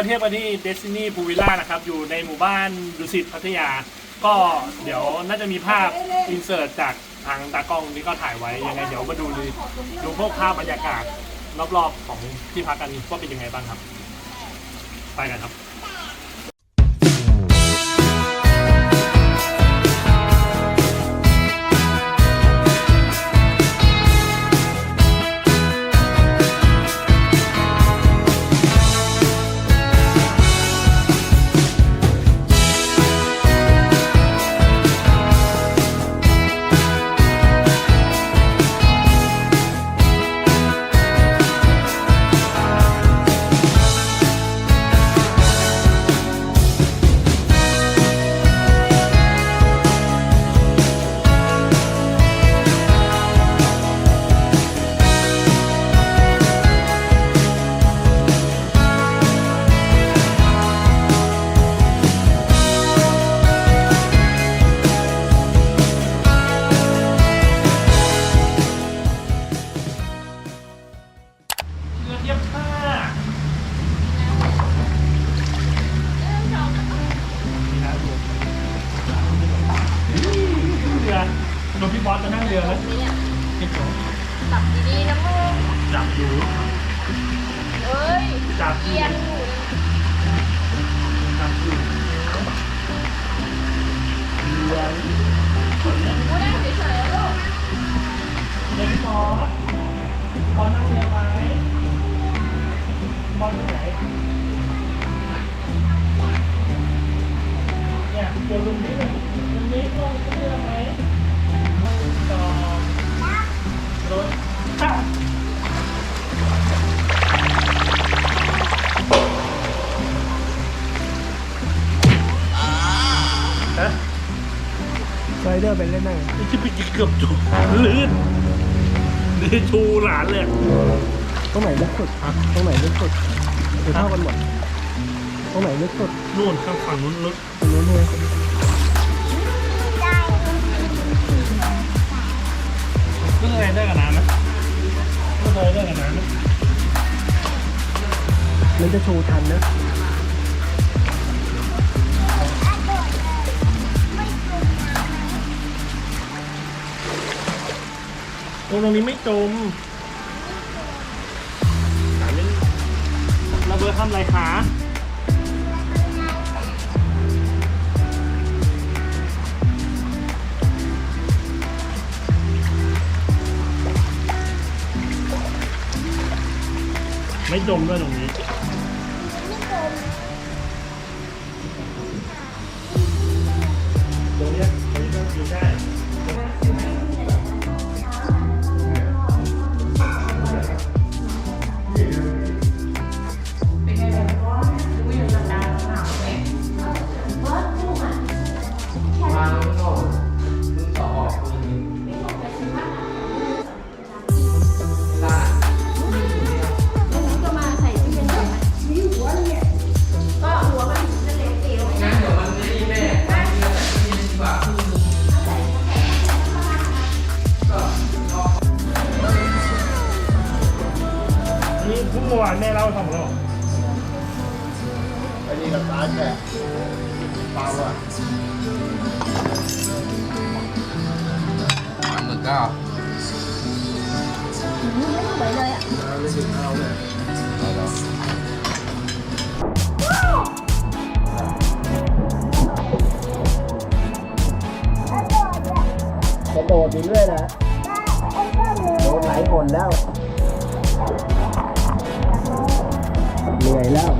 วันนี้เรามาเที่ยวกันที่ Destiny p o o v i l l a นะครับอยู่ในหมู่บ้านดุสิตพัทยา ก็เดี๋ยวน่าจะมีภาพอินเสิร์ตจากทางตากล้องนี่ก็ถ่ายไว้ยังไงเดี๋ยวมาดูดูพวกภาพบรรยากาศรอบๆของที่พักกันว่าเป็นยังไงบ้างครับ ไปกันครับ เนี่ยเรือลงนี้เลยลงนี้ลงเรือไหมสองรถจ้าฮะสไลเดอร์เป็นเล่นได้ไงนี่ที่ไปเกือบจุกลื่นนี่ชูหลานเลยตรงไหนลึกสุดอะตรงไหนลึกสุดหรือเท่ากันหมดตรงไหนลึกสุดนู่นข้างฝั่งนู้นลึกตรงนู้นเลย มันจะโชูทันนะตรงตรงนี้ไม่จมถามเล่นระเบิดทำไรคะไม่จมด้วยตรงนี้ กระโดดอยู่เรื่อยนะโดนไหลหมดแล้ว เหนื่อยแล้ว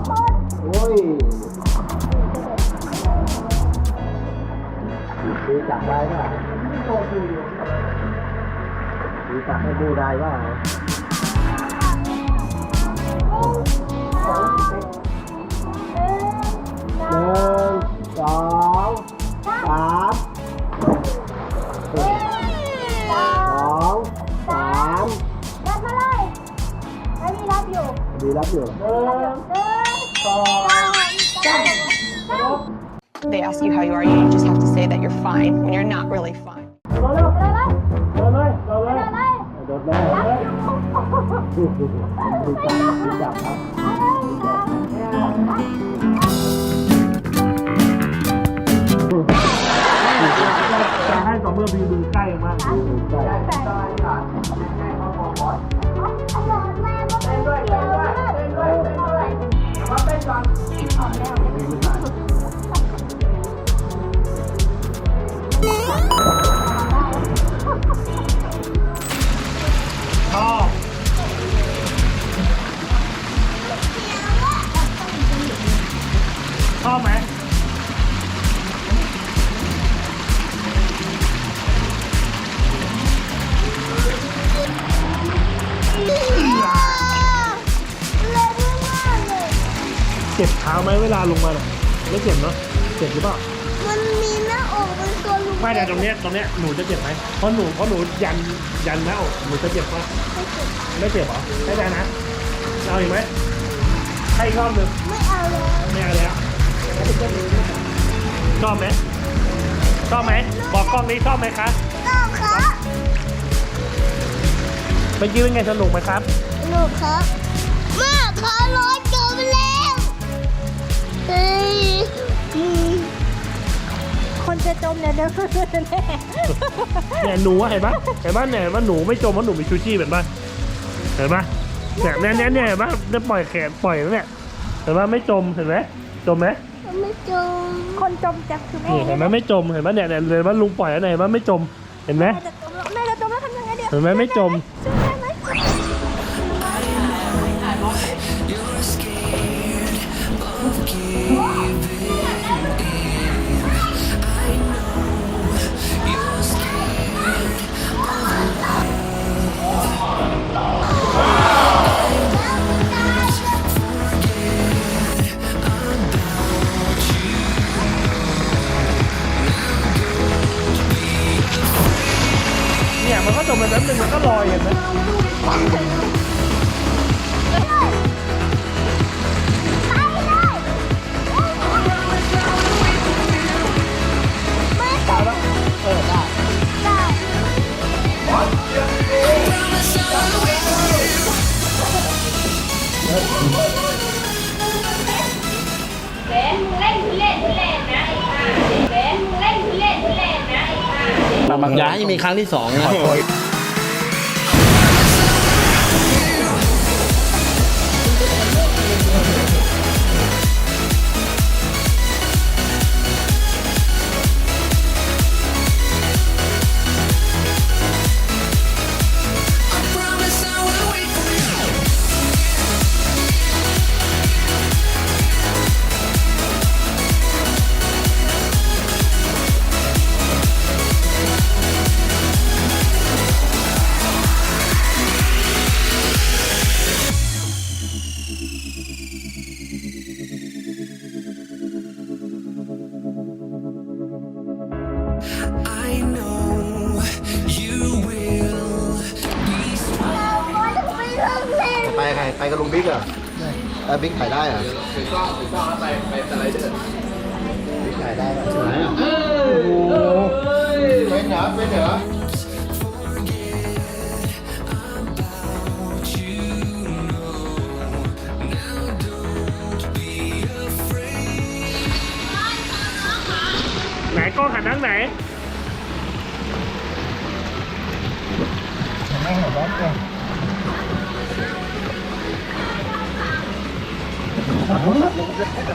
โดดไหมพอพอก่อนกระโดดโตคนโอ้ยดูจับได้ป่ะดูจับให้ดูได้ป่ะหนึ่งสองสามสองสามรับมาเลยไม่มีรับอยู่ดีรับอยู่หนึ่งสอ They ask you how you are, you just have to say that you're fine when you're not really fine. ร ไม่แต่ตรงเนี้ยตรงเนี้ยหนูจะเจ็บไหมเพราะหนูเพราะหนูยันยันหน้าอกหนูจะเจ็บปะไม่เจ็บเหรอไม่ได้นะเอาอีกไหมให้อีกรอบหนึ่งไม่เอาเลยไม่เอาแล้วชอบไหมชอบไหมบอกกล้องนี้ชอบไหมคะต้องครับเมื่อกี้เป็นไงสนุกไหมครับลูกครับมากเขาร้อจมแล้วเฮ้ย คนจะจมเนี่ยเดี๋ยวแน่เนี่ยหนูอะเห็นปะเห็นปะเนี่ยเห็นปะหนูไม่จมเพราะหนูมีชูชีพเห็นปะเห็นปะเนี่ยเนี่ยเนี่ยเนี่ยเห็นปะเนี่ยปล่อยแขนปล่อยแล้วเนี่ยเห็นปะไม่จมเห็นไหมจมไหมไม่จมคนจมจะคือแม่นี่เห็นไหมไม่จมเห็นปะเนี่ยเนี่ยเห็นปะลุงปล่อยแล้วเนี่ยเห็นปะไม่จมเห็นไหมแม่จะจมแล้วแม่จะจมแล้วทำยังไงเดี๋ยวเห็นไหมไม่จม ช่วยแม่ไหม ห่าย้ายมีครั้งที่สองนะ ได้เหรอถือกล้องถือกล้องแล้วไปไปสไลเดอร์บิ๊กถ่ายได้ป่ะไหนอะโอ้โหเป็นเหรอเป็นเหรอไหนกล้องหันทางไหนไม่เห็นแล้วเอง どうですか?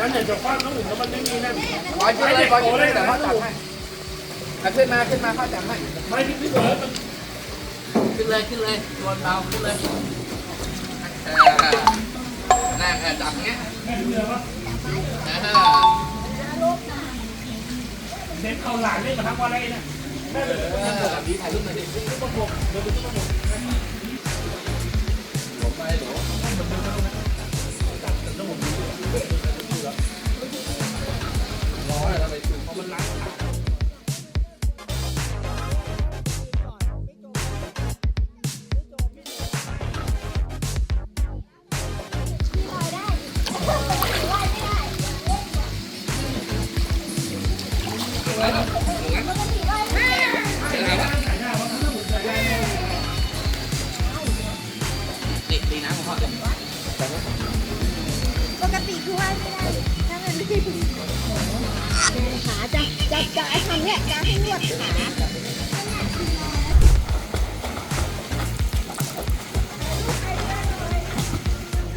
นั้นเนี่ยจะคว้าน้องอุ่นแล้วมันไม่มีนั่นบอลขึ้นเลยบอลขึ้นเลยแต่พ่อจับให้อะขึ้นมาขึ้นมาพ่อจับให้ไม่ที่พี่เบิร์ดมันขึ้นเลยขึ้นเลยโดนเบาขึ้นเลยเออนั่งเออจับเงี้ยเออเด็กเขาหลานเล่นมาทั้งวันเลยเนี่ยเออแบบนี้ถ่ายรูปหน่อยดิต้องบอกเดี๋ยวต้องบอกหลบไปหลบ นี่ อ้ทำเนี่ยจะให้นวดขา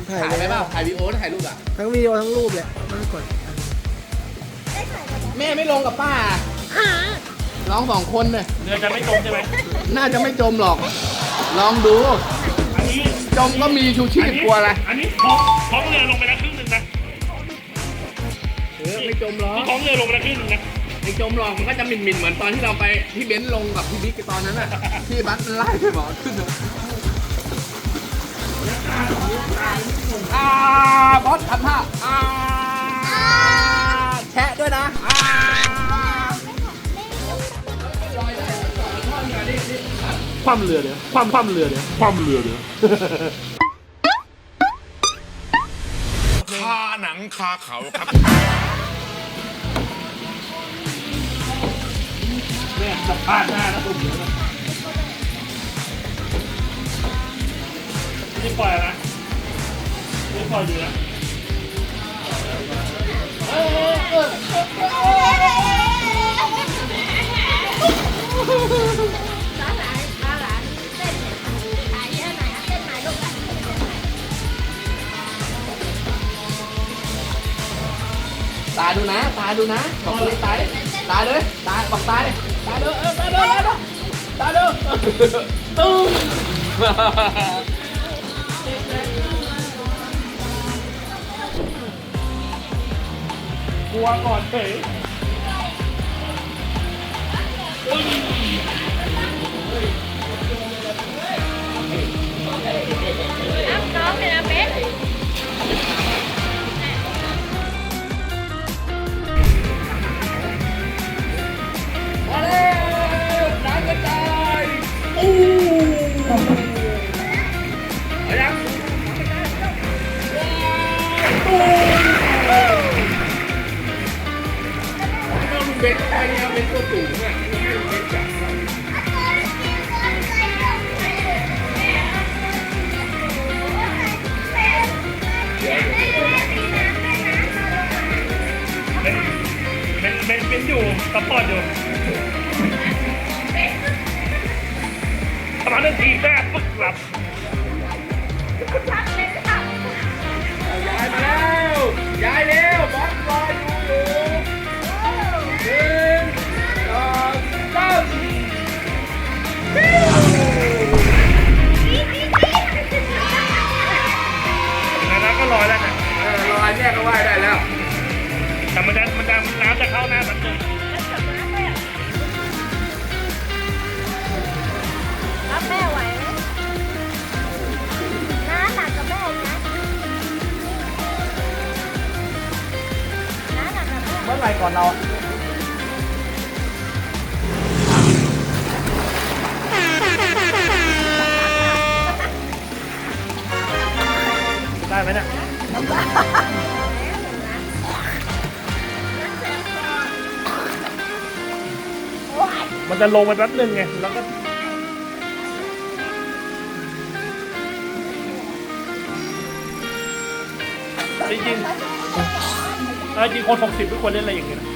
ถ่ายไปเปล่าถ่ายวีดีโอถ่ายรูปอะ ทั้งวิดีโอทั้งรูปเลยไม่กดแม่ไม่ลงกับป้าน้องสองคนเนี่ยเรือจะไม่จมใช่ไหม น่าจะไม่จมหรอก ลองดู อันนี้จมก็มีชูชีพกลัวอะไรอันนี้ท้องท้องเรือลงไปแล้วครึ่งหนึ่งนะเออไม่จมหรอกท้องเรือลงไปแล้วครึ่งหนึ่งนะ ไม่จมหรอกมันก็จะหมิ่นหมิ่นๆเหมือนตอนที่เราไปที่เบนซ์ลงกับพี่บิ๊กตอนนั้นน่ะที่บัสมันไล่ไปบอกขึ้นเลยอ่าบอสทำท่าอ่าแชะด้วยนะอ่าคว่ำเรือเดี๋ยวคว่ำคว่ำเรือเดี๋ยวคว่ำเรือเดี๋ยวคาหนังคาเขาครับ สัมภาษณ์หน้านะตุ่มเรือนะนี่ปล่อยนะนี่ปล่อยอยู่นะตาดูนะ ตาดูนะบอกเลยตายตายเลย ตายบอกตายเลย ตายเลยเออตายเลยตายเลยตา มาแล้วน้ำกระจายอู้อายังตู้ลุงเบนไปเนี่ยเป็นตัวสูงอะไม่ให้ลุงเบนจับเป็นเป็นเป็นเป็นอยู่ พพอร์ตอ กกับแม่เมื่อไหร่ก่อนเราได้ไหมเนี่ยมันจะลงมาแป๊บนึงไง แล้วก็ ๆเออจริงคนหกสิบไม่ควรเล่นอะไรอย่างเงี้ยนะ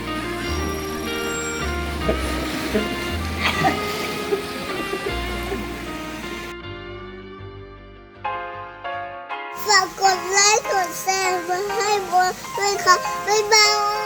ฝากกดไลค์กดแชร์มาให้บัวด้วยค่ะบ๊ายบาย